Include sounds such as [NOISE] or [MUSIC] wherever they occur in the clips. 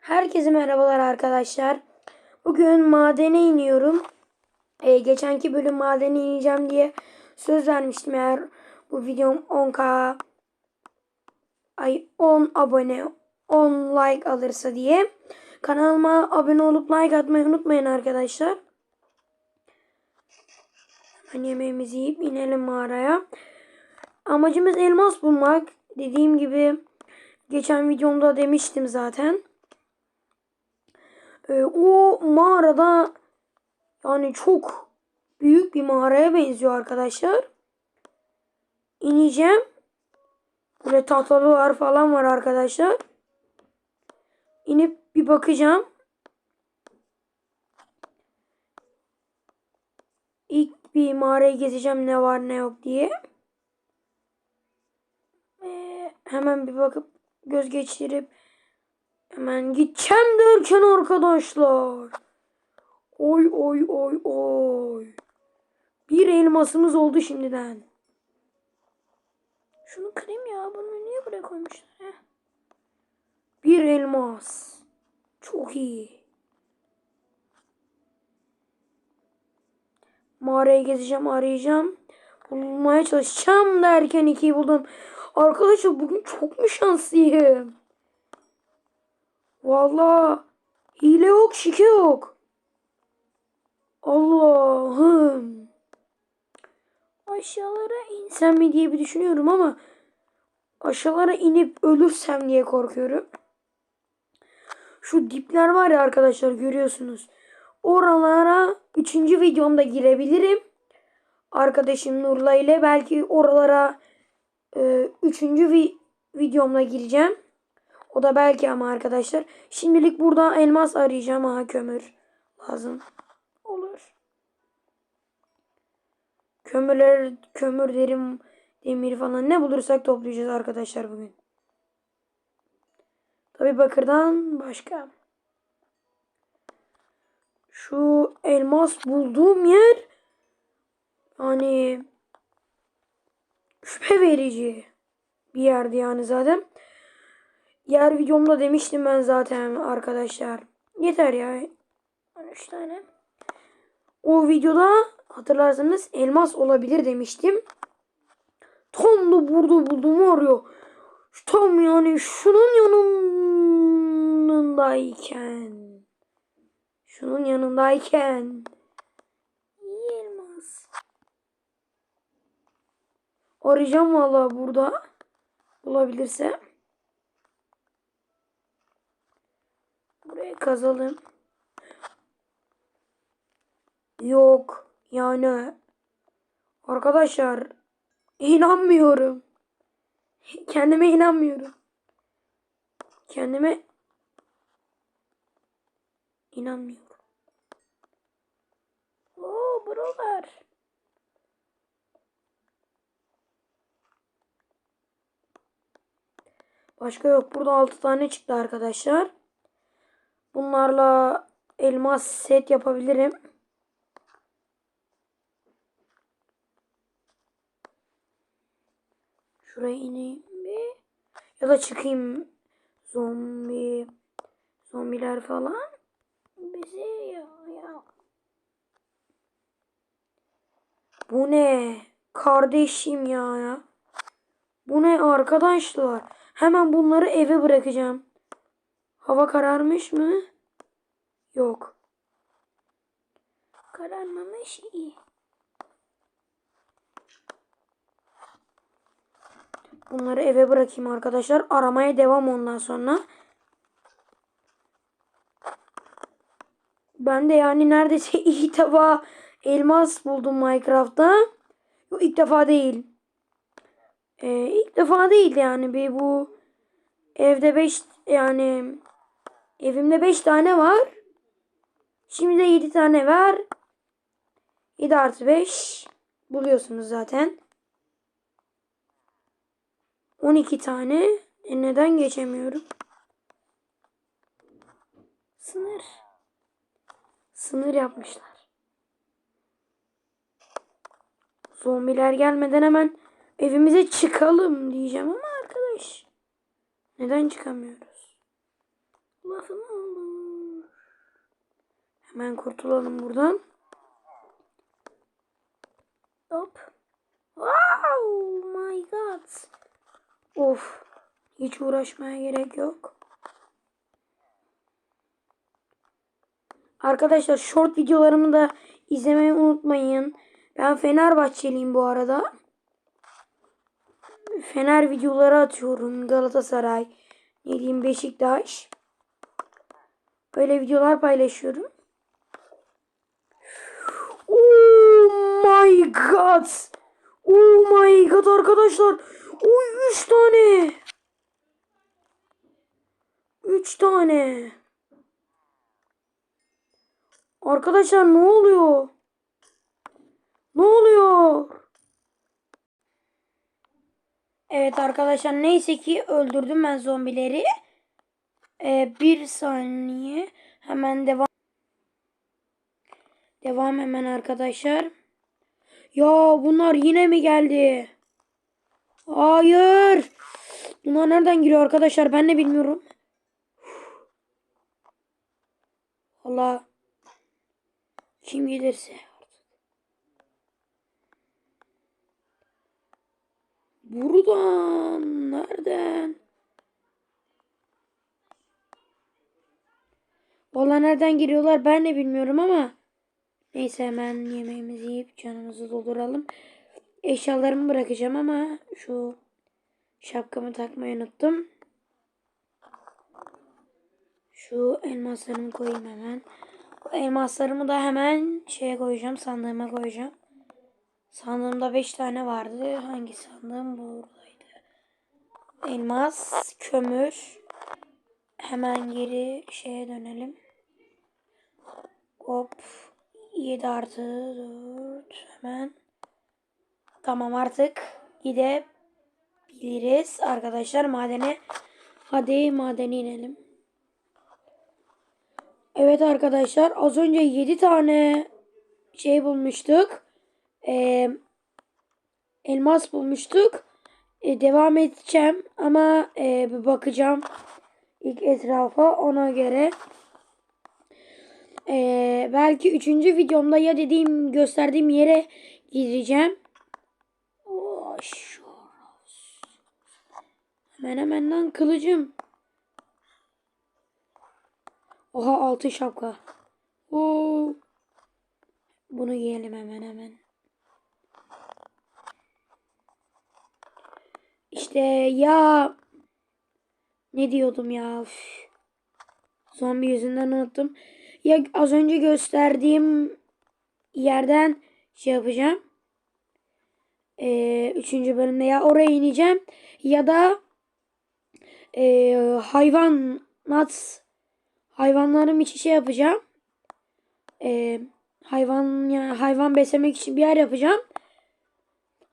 Herkese merhabalar arkadaşlar. Bugün madene iniyorum. Ee, geçenki bölüm madene ineceğim diye söz vermiştim eğer bu videom 10k ay 10 abone 10 like alırsa diye. Kanalıma abone olup like atmayı unutmayın arkadaşlar. Hemen yemeğimizi yiyip inelim mağaraya. Amacımız elmas bulmak. Dediğim gibi geçen videomda demiştim zaten. Ee, o mağarada yani çok büyük bir mağaraya benziyor arkadaşlar. İneceğim. Böyle tahtalılar falan var arkadaşlar. İnip bir bakacağım. İlk bir mağarayı gezeceğim ne var ne yok diye. Ee, hemen bir bakıp göz geçirip Hemen gideceğim derken arkadaşlar. Oy oy oy oy. Bir elmasımız oldu şimdiden. Şunu kırayım ya. Bunu niye buraya koymuşlar? Heh. Bir elmas. Çok iyi. Mağarayı gezeceğim, arayacağım. Bulmaya çalışacağım derken ikiyi buldum. Arkadaşlar bugün çok mu şanslıyım? Vallahi hile yok, şike yok. Allah'ım. Aşağılara insem mi diye bir düşünüyorum ama aşağılara inip ölürsem diye korkuyorum. Şu dipler var ya arkadaşlar görüyorsunuz. Oralara 3. videomda girebilirim. Arkadaşım Nurla ile belki oralara 3. vi videomda gireceğim. O da belki ama arkadaşlar. Şimdilik burada elmas arayacağım. Aha kömür lazım. Olur. Kömürler, kömür derim, demir falan ne bulursak toplayacağız arkadaşlar bugün. Tabi bakırdan başka. Şu elmas bulduğum yer hani şüphe verici bir yerdi yani zaten. Yer videomda demiştim ben zaten arkadaşlar. Yeter ya. 13 tane. O videoda hatırlarsanız elmas olabilir demiştim. Tam da burada buldum arıyor. Tam yani şunun yanındayken. Şunun yanındayken. Elmas. Arayacağım vallahi burada. Bulabilirsem. Buraya kazalım. Yok. Yani arkadaşlar inanmıyorum. Kendime inanmıyorum. Kendime inanmıyorum. Oo buralar. Başka yok. Burada 6 tane çıktı arkadaşlar. Bunlarla elmas set yapabilirim. Şuraya ineyim bir. Ya da çıkayım. Zombi. Zombiler falan. Bizi ya, ya. Bu ne? Kardeşim ya ya. Bu ne arkadaşlar? Hemen bunları eve bırakacağım. Hava kararmış mı? Yok. Kararmamış iyi. Bunları eve bırakayım arkadaşlar. Aramaya devam ondan sonra. Ben de yani neredeyse [LAUGHS] ilk defa elmas buldum Minecraft'ta. Yok ilk defa değil. Ee, ilk defa değil yani bir bu evde 5 yani Evimde 5 tane var. Şimdi de 7 tane var. 7 artı 5 buluyorsunuz zaten. 12 tane. E neden geçemiyorum? Sınır. Sınır yapmışlar. Zombiler gelmeden hemen evimize çıkalım diyeceğim ama arkadaş. Neden çıkamıyoruz? lafım olur. Hemen kurtulalım buradan. Hop. Wow my god. Of. Hiç uğraşmaya gerek yok. Arkadaşlar short videolarımı da izlemeyi unutmayın. Ben Fenerbahçeliyim bu arada. Fener videoları atıyorum. Galatasaray, ne diyeyim Beşiktaş. Böyle videolar paylaşıyorum. Oh my god. Oh my god arkadaşlar. Oy 3 tane. 3 tane. Arkadaşlar ne oluyor? Ne oluyor? Evet arkadaşlar neyse ki öldürdüm ben zombileri. Ee, bir saniye. Hemen devam. Devam hemen arkadaşlar. Ya bunlar yine mi geldi? Hayır. Bunlar nereden giriyor arkadaşlar? Ben de bilmiyorum. Allah. Kim gelirse. Buradan. Nereden? Valla nereden giriyorlar ben de bilmiyorum ama. Neyse hemen yemeğimizi yiyip canımızı dolduralım. Eşyalarımı bırakacağım ama şu şapkamı takmayı unuttum. Şu elmaslarımı koyayım hemen. Bu elmaslarımı da hemen şeye koyacağım. Sandığıma koyacağım. Sandığımda 5 tane vardı. Hangi sandığım buradaydı? Elmas, kömür. Hemen geri şeye dönelim. Hop. 7 artı 4. Hemen. Tamam artık gidebiliriz arkadaşlar madene. Hadi madene inelim. Evet arkadaşlar az önce 7 tane şey bulmuştuk. Ee, elmas bulmuştuk. Ee, devam edeceğim ama e, bir bakacağım ilk etrafa ona göre. Ee, belki üçüncü videomda ya dediğim gösterdiğim yere gideceğim. Hemen hemen lan kılıcım. Oha altı şapka. Oo. Bunu giyelim hemen hemen. İşte ya ne diyordum ya? Üf. Zombi yüzünden unuttum. Ya az önce gösterdiğim yerden şey yapacağım. Ee, üçüncü bölümde ya oraya ineceğim ya da e, hayvan nat hayvanlarım için şey yapacağım. Ee, hayvan yani hayvan beslemek için bir yer yapacağım.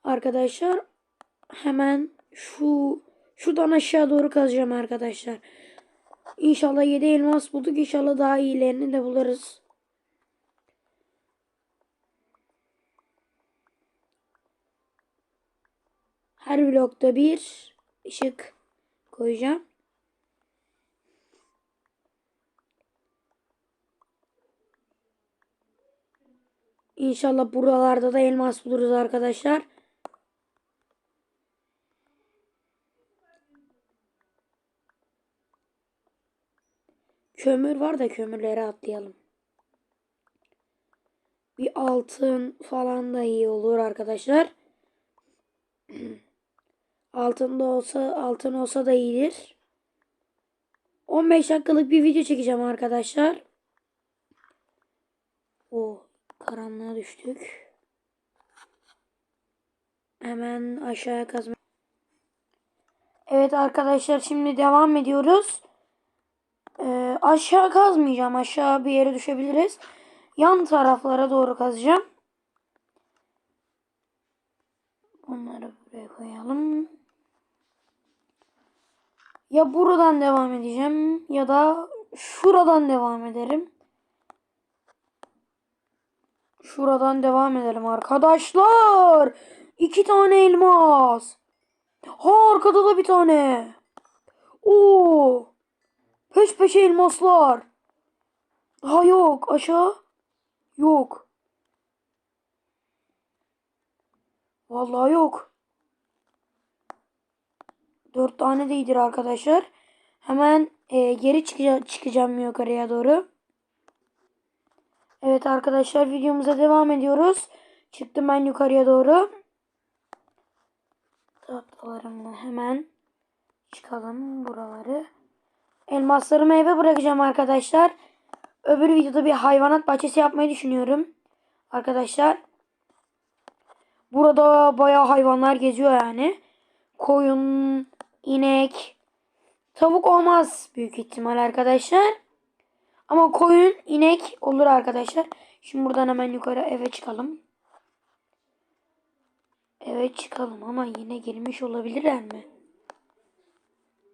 Arkadaşlar hemen şu şuradan aşağı doğru kazacağım arkadaşlar. İnşallah 7 elmas bulduk. İnşallah daha iyilerini de buluruz. Her blokta bir ışık koyacağım. İnşallah buralarda da elmas buluruz arkadaşlar. Kömür var da kömürleri atlayalım. Bir altın falan da iyi olur arkadaşlar. [CLEARS THROAT] Altın da olsa altın olsa da iyidir. 15 dakikalık bir video çekeceğim arkadaşlar. O karanlığa düştük. Hemen aşağıya kazma. Evet arkadaşlar şimdi devam ediyoruz. Ee, aşağı kazmayacağım. Aşağı bir yere düşebiliriz. Yan taraflara doğru kazacağım. Bunları buraya koyalım. Ya buradan devam edeceğim ya da şuradan devam ederim. Şuradan devam edelim arkadaşlar. İki tane elmas. Ha arkada da bir tane. Oo. Peş peşe elmaslar. Daha yok. Aşağı. Yok. Vallahi yok. Dört tane de arkadaşlar. Hemen e, geri çıkacağım, çıkacağım yukarıya doğru. Evet arkadaşlar videomuza devam ediyoruz. Çıktım ben yukarıya doğru. Tatlılarımla hemen çıkalım buraları. Elmaslarımı eve bırakacağım arkadaşlar. Öbür videoda bir hayvanat bahçesi yapmayı düşünüyorum. Arkadaşlar. Burada bayağı hayvanlar geziyor yani. Koyun, inek, tavuk olmaz büyük ihtimal arkadaşlar. Ama koyun, inek olur arkadaşlar. Şimdi buradan hemen yukarı eve çıkalım. Eve çıkalım ama yine girmiş olabilirler mi?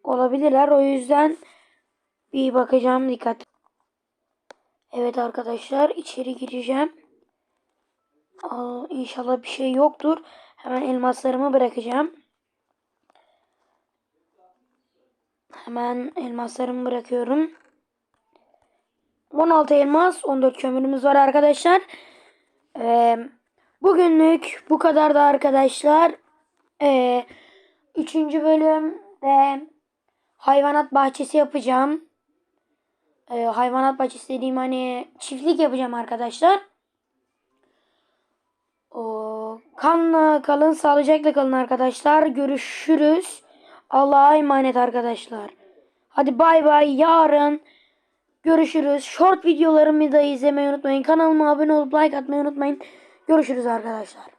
Olabilirler. O yüzden bir bakacağım dikkat. Evet arkadaşlar içeri gireceğim. Aa, inşallah bir şey yoktur. Hemen elmaslarımı bırakacağım. Hemen elmaslarımı bırakıyorum. 16 elmas, 14 kömürümüz var arkadaşlar. Ee, bugünlük bu kadar da arkadaşlar. Ee, üçüncü bölümde hayvanat bahçesi yapacağım. Ee, hayvanat bahçesi dediğim hani çiftlik yapacağım arkadaşlar. O, kanla kalın, sağlıcakla kalın arkadaşlar. Görüşürüz. Allah'a emanet arkadaşlar. Hadi bay bay. Yarın görüşürüz. Short videolarımı da izlemeyi unutmayın. Kanalıma abone olup like atmayı unutmayın. Görüşürüz arkadaşlar.